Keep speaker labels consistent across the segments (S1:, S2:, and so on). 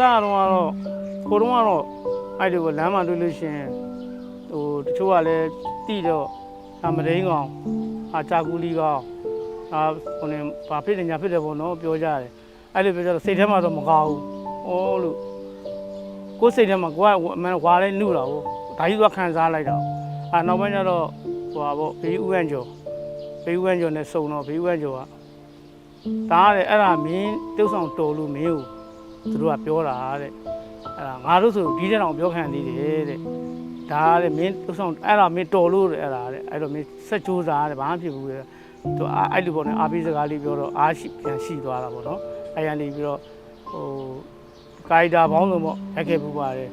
S1: စတော့ကတော့ကိုတော့ကတော့အဲ့ဒီကိုလမ်းမှာတွေ့လို့ရှရင်ဟိုတချို့ကလည်းတိတော့အမရင်းကောင်အာကြာကူလီကောင်အာဟိုနေဘာဖြစ်နေညာဖြစ်တယ်ပေါ့နော်ပြောကြတယ်အဲ့လိုပြောကြတော့စိတ်ထဲမှာတော့မကောင်းဘူးဩလို့ကိုယ်စိတ်ထဲမှာကိုကအမှန်ဝါလဲနှုတာဟုတ်ဒါကြီးကခံစားလိုက်တာအာနောက်ပိုင်းကျတော့ဟိုပါပေါ့ဘေးဥယျာဉ်ကျော်ဘေးဥယျာဉ်ကျော်နဲ့စုံတော့ဘေးဥယျာဉ်ကျော်ကဒါကလည်းအဲ့ဒါမင်းတုတ်ဆောင်တော်လို့မင်းကို သူတို့ကပြောတာတဲ့အဲ့ဒါငါတို့ဆိုဒီတဲ့တောင်ပြောခံသေးတယ်တဲ့ဒါကလည်းမင်းတုတ်ဆောင်အဲ့ဒါမင်းတော်လို့တဲ့အဲ့ဒါတဲ့အဲ့တော့မင်းဆက်ကြိုးစားတယ်ဘာမှဖြစ်ဘူးတဲ့သူအာအဲ့လိုပေါ့နော်အာဘီစကားလေးပြောတော့အားရှိပြန်ရှိသွားတာပေါ့နော်အဲ့ရနေပြီးတော့ဟိုကာရီတာဘောင်းစုံပေါ့ရက်ခဲ့ပူပါတယ်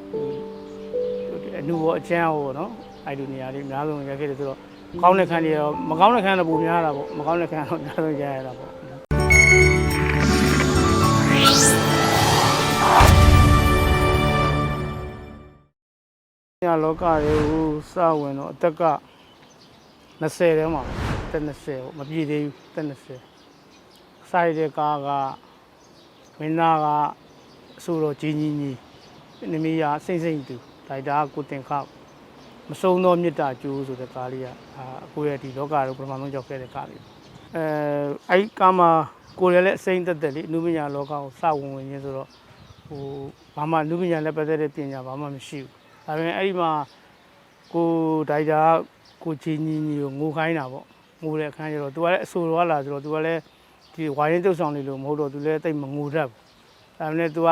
S1: အနုဘောအချမ်းဟိုပေါ့နော်အဲ့လိုနေရာလေးအများဆုံးရက်ခဲ့တယ်ဆိုတော့ကောင်းတဲ့ခန်းတွေရောမကောင်းတဲ့ခန်းတော့ပုံများတာပေါ့မကောင်းတဲ့ခန်းတော့အများဆုံးရရတာပေါ့ ညလောကတွေကိုစဝင်တော့အသက်က20ထဲမှာတက်20ပေါ့မပြည့်သေးဘူးတက်20စိုက်တဲ့ကားကမင်းသားကအဆိုတော်ကြီးကြီးကြီးနမီးရစိမ့်စိမ့်တူဒိုက်တာကိုတင်ခမစုံသောမေတ္တာကျိုးဆိုတဲ့ကားလေးကအာအကိုရဲ့ဒီလောကကိုပထမဆုံးကြောက်ခဲ့တဲ့ကားလေးအဲအဲ့ကားမှာကိုယ်လည်းအစိမ့်တက်တက်လေးအနုပညာလောကကိုစဝင်ဝင်ရင်းဆိုတော့ဟိုဘာမှအနုပညာနဲ့ပတ်သက်တဲ့ပညာဘာမှမရှိဘူး ဒါပေမဲ့အဲ့ဒီမှာကိုဒိုက်တာကိုချီညီညီကိုငိုခိုင်းတာပေါ့ငိုတဲ့အခန်းကျတော့သူကလည်းအဆိုတော်လာဆိုတော့သူကလည်းဒီဝိုင်းရင်းတုပ်ဆောင်နေလို့မဟုတ်တော့သူလည်းတိတ်မငိုတတ်ဘူးဒါပေမဲ့သူက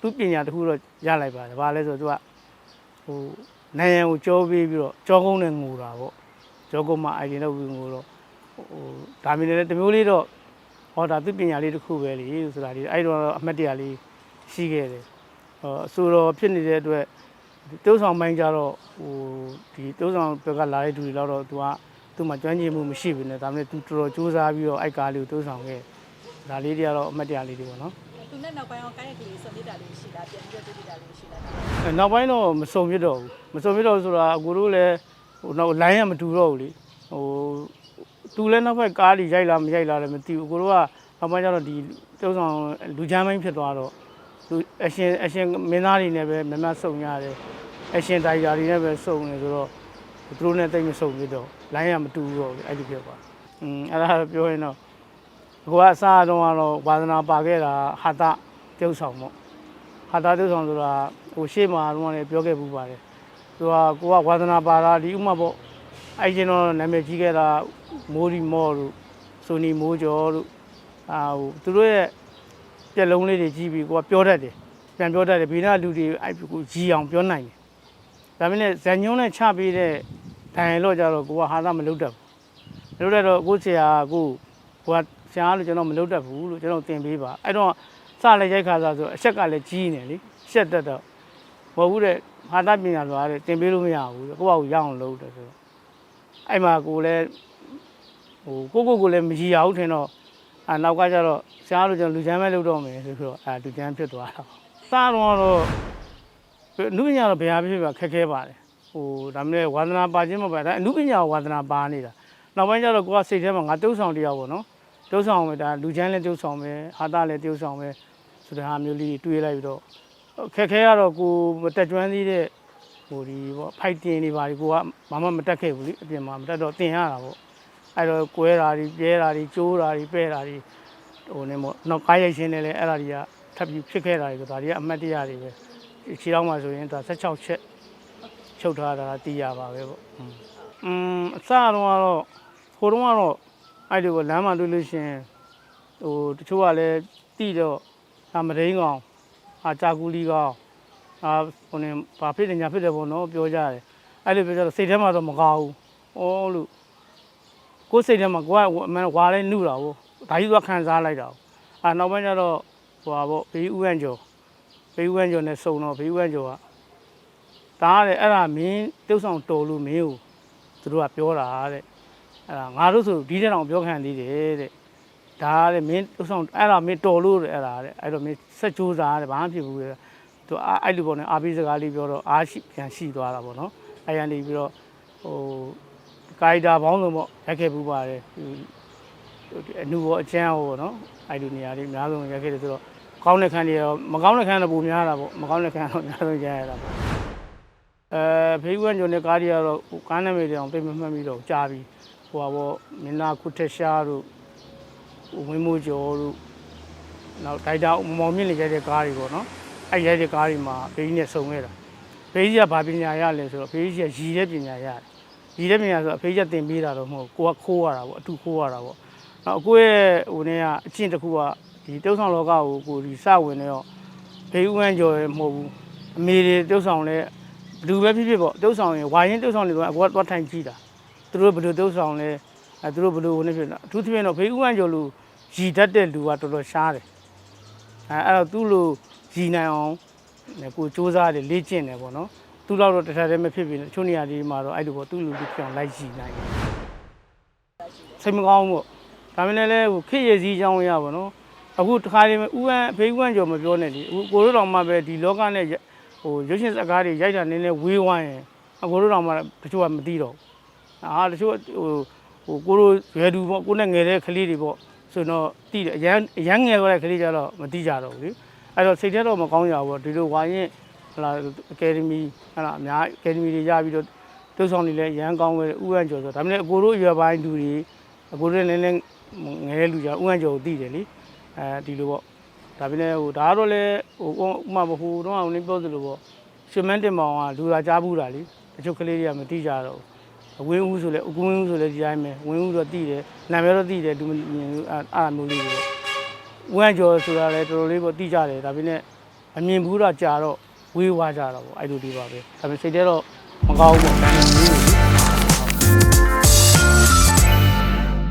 S1: သူ့ပညာတစ်ခုတော့ရလိုက်ပါတယ်ဘာလဲဆိုတော့သူကဟိုနိုင်ရန်ကိုကြောပေးပြီးတော့ကြောကုန်းနဲ့ငိုတာပေါ့ကြောကုန်းမှာအိုင်ဒီနဲ့ဝင်ငိုတော့ဟိုဒါမျိုးလည်းတမျိုးလေးတော့ဟောဒါသူ့ပညာလေးတစ်ခုပဲလေဆိုတာဒီအဲ့တော့အမှတ်တရလေးရှိခဲ့တယ်ဟောအဆိုတော်ဖြစ်နေတဲ့အတွက် တိုးဆောင်ပိုင်းကြတော့ဟိုဒီတိုးဆောင်ဘက်ကလာတဲ့သူတွေတော့သူကသူ့မှာကျွမ်းကျင်မှုမရှိဘူးねဒါပေမဲ့သူတော်တော်စူးစမ်းပြီးတော့အိုက်ကားလေးကိုတိုးဆောင်ခဲ့ဒါလေးတွေကတော့အမှတ်တရလေးတွေပေါ့နော်
S2: သူနဲ့နောက်ပိုင်းအောင်ကိုင်းရကလေးစံပြတာလေးရှိတာပြန်ပြီးတော့တွေ့တာလေးရှိတာ
S1: အဲနောက်ပိုင်းတော့မစုံပြစ်တော့ဘူးမစုံပြစ်တော့ဘူးဆိုတာအကိုတို့လည်းဟိုနောက်လိုင်းကမတူတော့ဘူးလေဟိုသူလည်းနောက်ဘက်ကားကြီးရိုက်လာမရိုက်လာလည်းမသိဘူးအကိုတို့ကနောက်ပိုင်းကျတော့ဒီတိုးဆောင်လူချမ်းပိုင်းဖြစ်သွားတော့ သူအရှင်အရှင်မင်းသားတွေနဲ့ပဲမမစုံရတယ်အရှင်တိုင်ယာတွေနဲ့ပဲစုံနေဆိုတော့သူတို့နဲ့တိတ်မဆုံပြီးတော့လိုင်းကမတူဘူးတော့အဲ့ဒီဖြစ်သွားอืมအဲ့ဒါပြောရင်တော့ကိုကအစားတော့ကတော့ဝါသနာပါခဲ့တာဟာတပြုတ်ဆောင်ပေါ့ဟာတပြုတ်ဆောင်ဆိုတာဟိုရှေ့မှာတော့လည်းပြောခဲ့ပူပါတယ်သူကကိုကဝါသနာပါတာဒီဥမာပေါ့အဲ့ကျင်တော့နာမည်ကြီးခဲ့တာမိုးဒီမော်တို့ဆိုနီမိုးကျော်တို့အာဟိုသူတို့ရဲ့ ပြက်လုံးလေးတွေကြီးပြီးကိုကပြောတတ်တယ်ပြန်ပြောတတ်တယ်ဘေးနာလူတွေအဲ့ကိုကြီးအောင်ပြောနိုင်တယ်ဒါပေမဲ့ဇန်ညုံနဲ့ချပေးတဲ့ဒိုင်လော့ကြတော့ကိုကဟာသမလုပ်တတ်ဘူးမလုပ်တတ်တော့ကိုဆရာကိုကိုကဆရာလို့ကျွန်တော်မလုပ်တတ်ဘူးလို့ကျွန်တော်သင်ပေးပါအဲ့တော့စလည်းရိုက်ခါစားဆိုအချက်ကလည်းကြီးနေလေရှက်တတ်တော့မဟုတ်ဘူးတဲ့ဟာသပညာဆိုတာတဲ့သင်ပေးလို့မရဘူးတဲ့ကိုကကိုရအောင်လုပ်တယ်ဆိုတော့အဲ့မှာကိုလည်းဟိုကိုကိုကိုလည်းမကြည်ရဘူးထင်တော့ အနောက်ကကျတော့ဆရာလို့ကျွန်တော်လူချမ်းပဲလုပ်တော့မယ်ဆိုပြီးတော့အဲလူချမ်းဖြစ်သွားတာစားတော့တော့အနုပညာတော့ဘယ်ဟာဖြစ်ဖြစ်ပါခက်ခဲပါတယ်ဟိုဒါမှမဟုတ်ဝါသနာပါခြင်းမပါဒါအနုပညာကိုဝါသနာပါနေတာနောက်ပိုင်းကျတော့ကိုကစိတ်ထဲမှာငါတုံးဆောင်တရားပေါ့နော်တုံးဆောင်မယ်ဒါလူချမ်းလည်းတုံးဆောင်မယ်ဟာတာလည်းတုံးဆောင်မယ်ဆိုတဲ့ဟာမျိုးလေးတွေးလိုက်ပြီးတော့ခက်ခဲကတော့ကိုမတက်ကျွမ်းသေးတဲ့ဟိုဒီပေါ့ဖိုက်တင်တွေပါဒီကိုကမမမတက်ခဲ့ဘူးလေအပြင်မှာမတက်တော့တင်ရတာပေါ့ အဲ့တော့ကွဲတာတွေပြဲတာတွေကျိုးတာတွေပဲ့တာတွေဟိုနေမို့နောက်ကားရိုက်ရှင်းနေလဲအဲ့ဒါတွေကထပ်ပြီးဖြစ်ခဲ့တာတွေဆိုဒါတွေကအမှတ်တရတွေပဲခြေထောက်မှာဆိုရင်ဒါ16ချက်ချုပ်ထားတာသိရပါပဲပေါ့อืมအစတော့ကတော့ဟိုတုန်းကတော့အဲ့ဒီကိုလမ်းမှာတွေ့လို့ရှင်ဟိုတချို့ကလည်းတိတော့ဒါမရင်းကောင်အာကြာကူလီကောင်အာဟိုနေဘာဖြစ်တယ်ညာဖြစ်တယ်ပေါ့နော်ပြောကြတယ်အဲ့လိုပြောကြတော့စိတ်ထဲမှာတော့မကောင်းဘူးဩလို့ ကိုယ်စိတ်ထဲမှာကိုကအမှန်ဝါလဲနှုတာပေါ့ဒါကြီးကခံစားလိုက်တာအာနောက်ပိုင်းကျတော့ဟိုပါပေါ့ဘေးဥယျာဉ်ကျော်ဘေးဝန်းကျော်နဲ့စုံတော့ဘေးဝန်းကျော်ကဒါကလေအဲ့ဒါမင်းတုတ်ဆောင်တော်လို့မင်းကိုသူတို့ကပြောတာတဲ့အဲ့ဒါငါတို့ဆိုဒီတဲ့တောင်ပြောခံသေးတယ်တဲ့ဒါကလေမင်းတုတ်ဆောင်အဲ့ဒါမင်းတော်လို့တဲ့အဲ့ဒါတဲ့အဲ့တော့မင်းဆက်ကြိုးစားတယ်ဘာမှဖြစ်ဘူးတဲ့သူအဲ့လိုပေါ့နော်အာဘီစကားလေးပြောတော့အားရှိပြန်ရှိသွားတာပေါ့နော်အဲ့ရနေပြီးတော့ဟို ကာရီတာဘောင်းစုံပေါ့ရက်ခဲ့ပူပါတယ်အနုဘောအချမ်းဟောပေါ့နော်အဲ့ဒီနေရာလေးအများဆုံးရက်ခဲ့တယ်ဆိုတော့ကောင်းတဲ့ခန်းတွေရောမကောင်းတဲ့ခန်းတော့ပုံများတာပေါ့မကောင်းတဲ့ခန်းတော့များတော့ကြားရတာပေါ့အဲဖေးဝန်းကျော်နဲ့ကားတွေကတော့ဟိုကားနာမည်တွေအောင်သိမမှတ်မိတော့ကြားပြီးဟိုပါပေါ့မင်းသားခုထက်ရှားတို့ဟိုဝင်းမိုးကျော်တို့နောက်ဒိုက်တာမောင်မြင့်နေကြတဲ့ကားတွေပေါ့နော်အဲ့ရိုက်တဲ့ကားတွေမှာဖေးကြီးနဲ့စုံခဲ့တာဖေးကြီးကဘာပညာရလဲဆိုတော့ဖေးကြီးကရည်တဲ့ပညာရတယ် ရည်တဲ့ပညာဆိုတော့ဖေးကြီးကသင်ပေးတာတော့မဟုတ်ကိုကခိုးရတာပေါ့အတူခိုးရတာပေါ့နောက်အကိုရဲ့ဟိုနေကအချင်းတစ်ခုကဒီတုပ်ဆောင်လောကကိုကိုဒီစဝင်နေတော့ဘေးဥန်းကျော်ရမဟုတ်ဘူးအမေတွေတုပ်ဆောင်လဲဘယ်လူပဲဖြစ်ဖြစ်ပေါ့တုပ်ဆောင်ရင်ဝါရင်တုပ်ဆောင်နေတော့အကိုကသွားထိုင်ကြည့်တာသူတို့ဘယ်လိုတုပ်ဆောင်လဲအဲသူတို့ဘယ်လိုဟိုနေဖြစ်တာအထူးသဖြင့်တော့ဘေးဥန်းကျော်လူရည်တတ်တဲ့လူကတော်တော်ရှားတယ်အဲအဲ့တော့သူ့လိုရည်နိုင်အောင်ကိုစူးစမ်းတယ်လေ့ကျင့်တယ်ပေါ့နော် သူ့လောက်တော့တစ်ထပ်တည်းမဖြစ်ဖြစ်နဲ့အချို့နေရာလေးမှာတော့အဲ့လိုပေါ့သူ့လူလူပြောင်းလိုက်ရည်နိုင်တယ်စိတ်မကောင်းဘူးပေါ့ဒါမင်းလည်းဟိုခေရစည်းကြောင်းရပါတော့အခုတခါလေးဥပန်းဖေးဥပန်းကျော်မပြောနဲ့လေအခုကိုတို့တော်မှပဲဒီလောကနဲ့ဟိုရုပ်ရှင်စကားတွေရိုက်တာနည်းနည်းဝေးဝိုင်းရင်အကိုတို့တော်မှတချို့ကမသိတော့အာတချို့ဟိုဟိုကိုတို့ရွယ်သူပေါ့ကိုနဲ့ငယ်တဲ့ကလေးတွေပေါ့ဆိုတော့တိတယ်အရန်အရန်ငယ်သွားတဲ့ကလေးကြတော့မသိကြတော့ဘူးလေအဲ့တော့စိတ်ထဲတော့မကောင်းကြဘူးပေါ့ဒီလိုဝါရင် ဟလာအကယ်ဒမီဟလာအများအကယ်ဒမီတွေရပြီးတော့တုပ်ဆောင်တွေလည်းရန်ကောင်းခဲ့ဥပန်းကျော်ဆိုဒါမှလည်းအကိုတို့ရွယ်ပိုင်းသူတွေအကိုတို့လည်းလည်းငယ်တဲ့လူကြဥငန်းကျော်ကိုသိတယ်လေအဲဒီလိုပေါ့ဒါပြင်းလဲဟိုဒါကတော့လေဟိုဥမမဟိုတော့အောင်နေပြောသလိုပေါ့ရှင်မန်းတင်မောင်ကလူသာကြားဘူးတာလေတချို့ကလေးတွေကမသိကြတော့ဘူးဝင်းဦးဆိုလဲအကူဝင်းဦးဆိုလဲဒီတိုင်းပဲဝင်းဦးတော့သိတယ်နာမည်တော့သိတယ်လူမမြင်ဘူးအဲ့အားမျိုးလေးတွေပေါ့ဥငန်းကျော်ဆိုတာလဲတော်တော်လေးပေါ့သိကြတယ်ဒါပြင်းလဲအမြင်ဘူးတော့ကြာတော့ ဝေးဝါကြတော့ပေါ့အဲ့လိုဒီပါပဲဒါပေမဲ့စိတ်ထဲတော့မကောင်းဘူးပေါ့